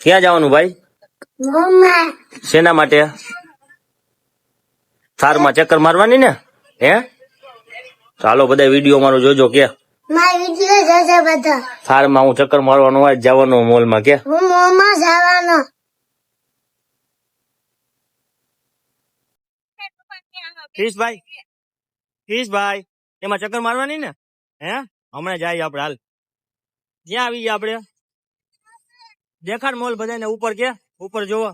ક્યાં જવાનું ભાઈ? શેના માટે? થારમાં ચક્કર મારવાની ને? હે? ચાલો બધા વીડિયો મારો જોજો કે થારમાં હું ચક્કર મારવાનો હોય જવાનું મોલમાં કે. હું જવાનો. એમાં ચક્કર મારવાની ને? હે? હમણાં જાય આપણે હાલ. ક્યાં આવી ગયા આપણે? દેખાડ મોલ બધાને ઉપર કે ઉપર જોવો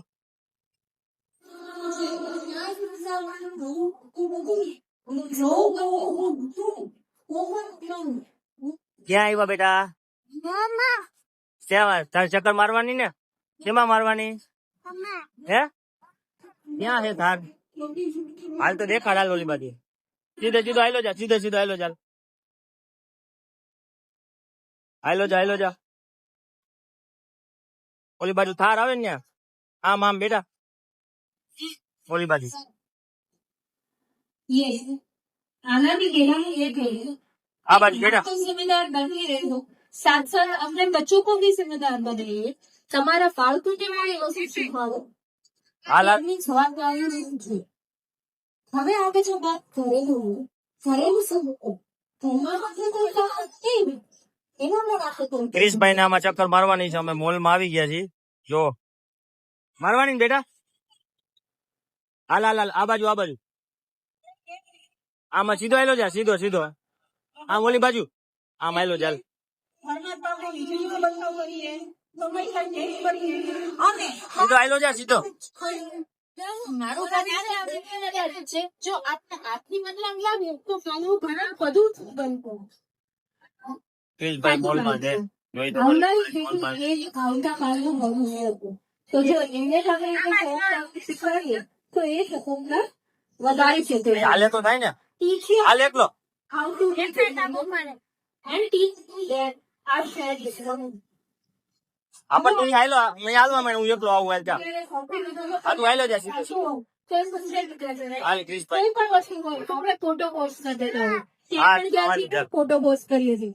ક્યાં આવ્યા બેટા મમ્મા શેમાં તારે ચક્કર મારવાની ને શેમાં મારવાની મમ્મા હે ક્યાં છે થાર હાલ તો દેખાડ હાલ ઓલી બાજુ સીધે સીધો હાલો જા સીધે સીધો હાલો ચાલ હાલો જા હાલો જા ઓલી બાજુ થાર આવે ને ત્યાં આમ આમ બેટા ઓલી બાજુ ये आनंद गेला ये गए આ બાજુ બેટા तो जिम्मेदार बने रहे हो साथ साथ अपने बच्चों को भी जिम्मेदार बनाइए તમારા ફાલતુ કે વાળી વસ્તુ શીખવાડો હાલ હાલ એમની જવાબદારી નહીં છે હવે આગળ જો વાત ઘરેલું ઘરેલું સમૂહ ઘરમાં આપણે કોઈ કામ કેમ એના પર આપણે કોઈ ક્રિશભાઈ ને આમાં ચક્કર મારવાની છે અમે મોલ માં આવી ગયા છીએ જો. મારવાની ને બેટા. હાલ હાલ હાલ આ બાજુ આ બાજુ. આમાં સીધો આયલો જા સીધો સીધો. આમ ઓલી બાજુ. આમ આયલો ચાલ સીધો આયલો જા સીધો. મારું કામ છે આપણે કેવી રીતે છે. જો આપણે હાથની મતલબ લાવીએ તો ઘણા બધું બનતું ક્રિશભાઈ મોલમાં છે જોઈ તો ઓનલાઈન મોલ માં. એ જ ખાવતા કાળનું બનવું હતું તો જો એને આપણે એને ફોન શીખવાડીએ તો એ શકુંગા વધારે છે તે હાલે તો થાય ને teach you હાલ એકલો how to different and teach that our shared decision. આપણ તું હાલો મેં હાલવા માંડ હું એકલો આવું હાલ જા હા તું હાલો જા સીધો સીધો. હાલ ક્રિશભાઈ કોઈ પણ વસ્તુ હોય તો આપણે ફોટો પોસ્ટ કરી દેતા હોય તે હા, પણ ત્યાંથી તમારી ફોટો પોસ્ટ કરીએ છીએ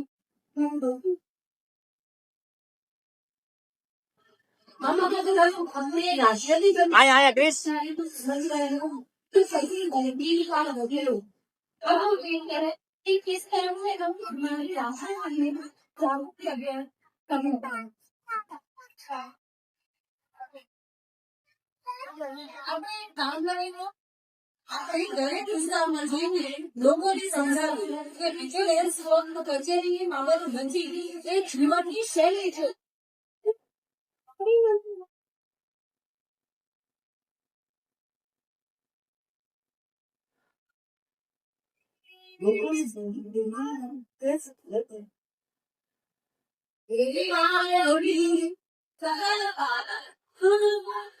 बहू मामा का तो घर हमने राशिया नहीं करना आया आया ग्रेस सारे तो समझ गए हो तो सही गए बीवी का लग लो अब हम वेट कर रहे कि किस तरह से हम हमारी राशिया हमने लागू कर गया कम होता है अब काम लगेगा આપણે દરેક કિસ્સામાં જોઈને લોકોને સમજાવ્યું કે વિજિલન્સ ફક્ત કચેરીની બાબત નથી એ જીવનની શૈલી છે લોકોની જિંદગીમાં કેસ લેતો એવી માં ઓડી સહલ પાલા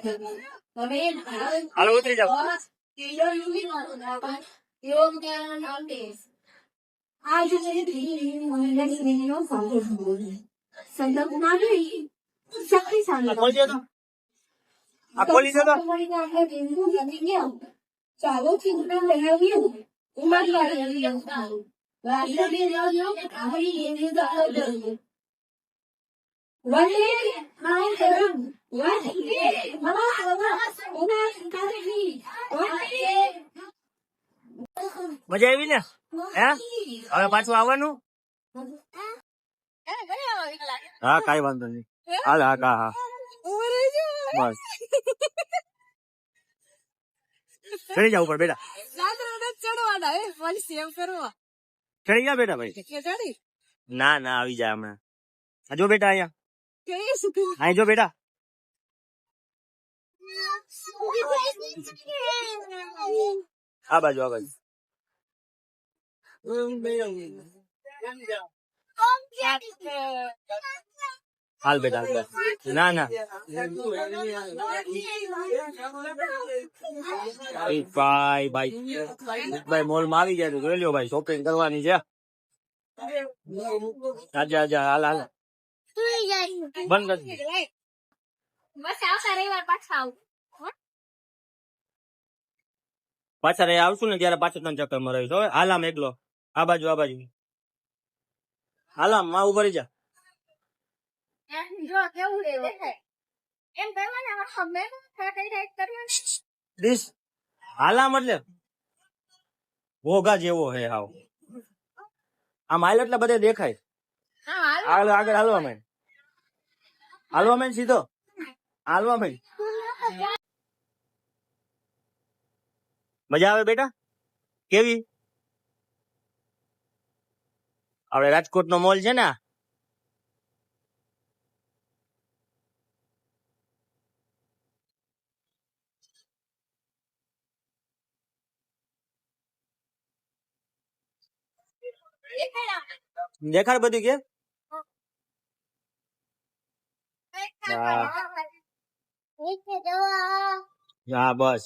કરમ વલે મમા મમા ઉના કારી વલે મજા આવી ને? હે? હવે પાછું આવવાનું. હા કઈ વાંધો નહીં. હાલ હા હા હા. બસ. ચડી જાવ પડે બેટા. ચડવાના, હે, પછી સેવ કરવા. ચડી ગયા બેટા ભાઈ. ના ના આવી જાય હમણાં. આ જો બેટા અહીંયા? અહીં જો બેટા. આ બાજુ આ બાજુ. હાલ બેટા હાલ બેટા. ના ના એ ભાઈ ભાઈ ભાઈ મોલ માં આવી ગયા તો જોઈ લ્યો ભાઈ શોપિંગ કરવાની છે આજા આજા હાલ હાલ બંધ કરી દે. બસ આવતા રવિવાર પાછા આવું પાછા રે આવશું ને ત્યારે પાછો તને ચક્કર મરાવીશ હવે હાલ આમ એકલો આ બાજુ આ બાજુ હાલ આમ માં ઉભા રહી જા દિસ હાલ આમ એટલે ઘોઘા જેવો હે હાવ. આમ હાલ એટલે બધે દેખાય. હા, હાલો. આગળ આગળ હાલવા માંડ. હાલવા માંડ સીધો. હાલવા માંડ. મજા આવે બેટા? કેવી? આપણે રાજકોટ નો મોલ છે ને દેખાડ બધું કે. હા. બસ.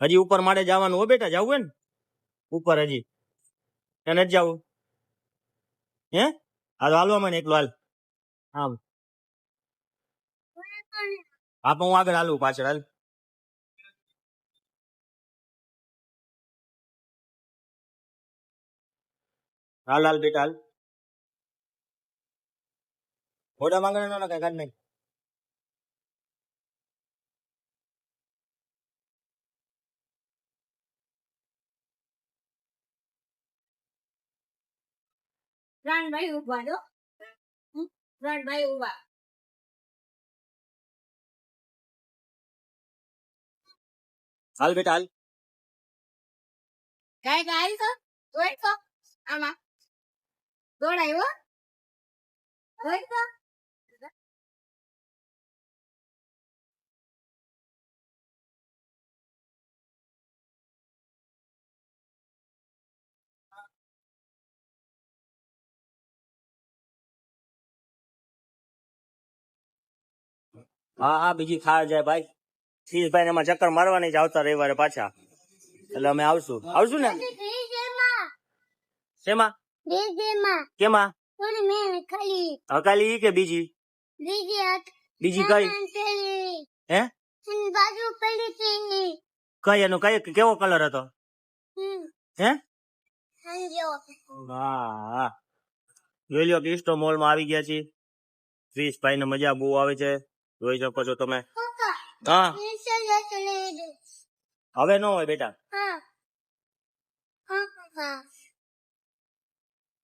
હજી ઉપર માટે જવાનું હો બેટા, જવું ને? ઉપર હજી. એને નથી જવું. હે? હાલ હાલવા મને એકલો હાલ. હા હા, પણ હું આગળ હાલું પાછળ, હાલ. હાલ હાલ બેટા હાલ. મોટા માંગણ નો કઈ કાઢ નહીં. રાણભાઈ ઊભા જો હમ? રાણભાઈ ઊભા હાલ બેટા હાલ. કઈ ગાય તો જોઈ તો આમાં દોડાયો તો હા હા બીજી ખાવા જાય ભાઈ. શીશભાઈ ને એમાં ચક્કર મારવા નહીં જ આવતા રવિવારે પાછા. એટલે અમે આવશું. આવશું ને? શેમાં? કેમાં? ઈ કે બીજી? બીજી કઈ? હે? કઈ એનો કઈ કેવો કલર હતો? હે? હા જોઈ લ્યો ક્રિસ્ટો મોલમાં આવી ગયા છીએ. ત્રીસ ભાઈ ને મજા બહુ આવે છે. જોઈ શકો છો તમે. હા. હવે ન હોય બેટા. હા.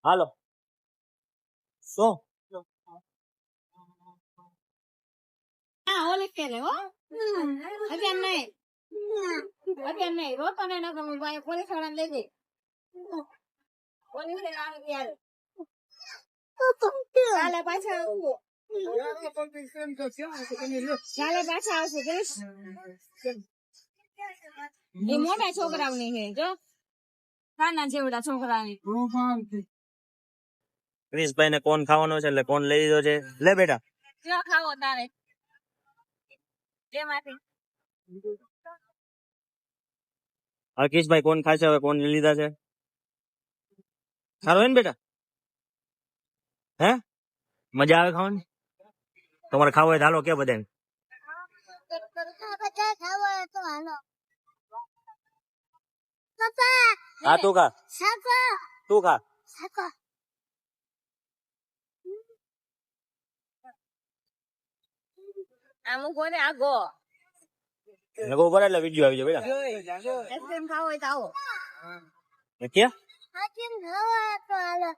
હાલો. શું? હા, ઓલી ફેરે નહીં અત્યારે નહીં રોતો મોટા છે, જો. નાના જેવડા છોકરાની ક્રિશભાઈ ને કોણ ખાવાનો છે એટલે કોણ લઈ લીધો છે? લે બેટા. ખાવો તારે. હવે કોણ ખાશે હવે કોણ લઈ લીધા છે? સારો હોય ને બેટા? હે? મજા આવે ખાવાની? તમારે ખાવું હોય તો હાલો કે બધા બધા ખાવા તો હાલો પપ્પા હા તું ખા. તું ખા. અમુક કોને આગો? લગો ઉપર એટલે વીડિયો આવી જાય બેટા. આઈસ્ક્રીમ ખાવ હોય તો આવો. કે હાચીન ખાવા તો હાલો.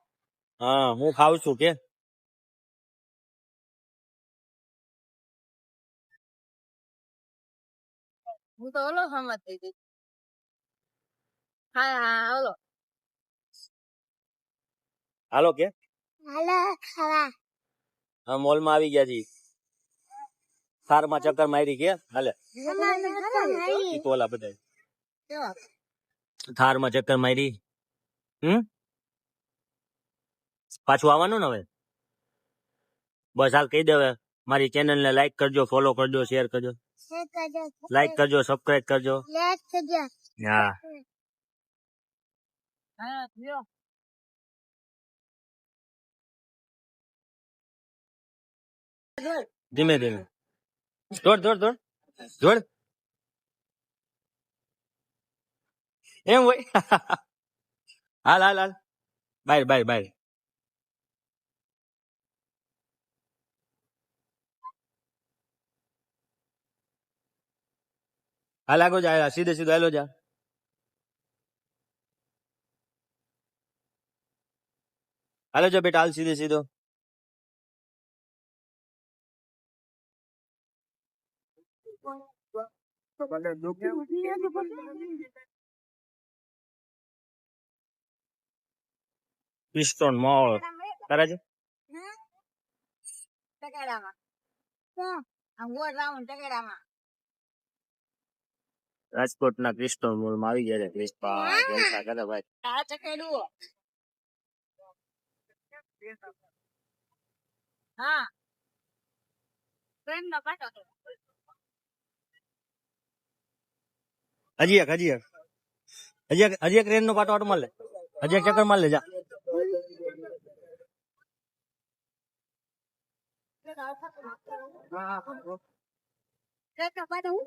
હા હું ખાવ છું કે. હું તો ઓલો સમજ થઈ ગઈ. હા હા ઓલો હાલો કે. હાલો ખાવા. હા મોલમાં આવી ગયા છી થાર માં ચક્કર મારી કે હાલે ઈ તો ઓલા બધા થાર માં ચક્કર મારી હમ પાછું આવવાનું ને હવે બસ હાલ કહી દે હવે મારી ચેનલ ને લાઈક કરજો ફોલો કરજો શેર કરજો લાઈક કરજો સબસ્ક્રાઇબ કરજો લાઈક કરજો હા હા જો ધીમે ધીમે દોડ દોડ દોડ દોડ એમ હોય હાલ હાલ હાલ બાય બાય બાય હાલ આગો જા સીધે સીધો હાલો જા હાલો જા બેટા હાલ સીધે સીધો પિસ્ટોન મોળ કરે છે ટકેડામાં આમ ગોળ રાઉન્ડ ટકેડામાં રાજકોટ ના ક્રિસ્ટોન મોલ. માં આવી ગયા છે ક્રિસ્પા. જલસા કરે ભાઈ? આ હા. ટ્રેન નો પાટો હજી એક હજી એક હજી એક હજી એક ટ્રેન નો પાટો આટો માર લે હજી એક ચક્કર માર લે જા કાકા પાડો હું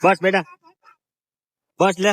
બસ બેટા બસ લે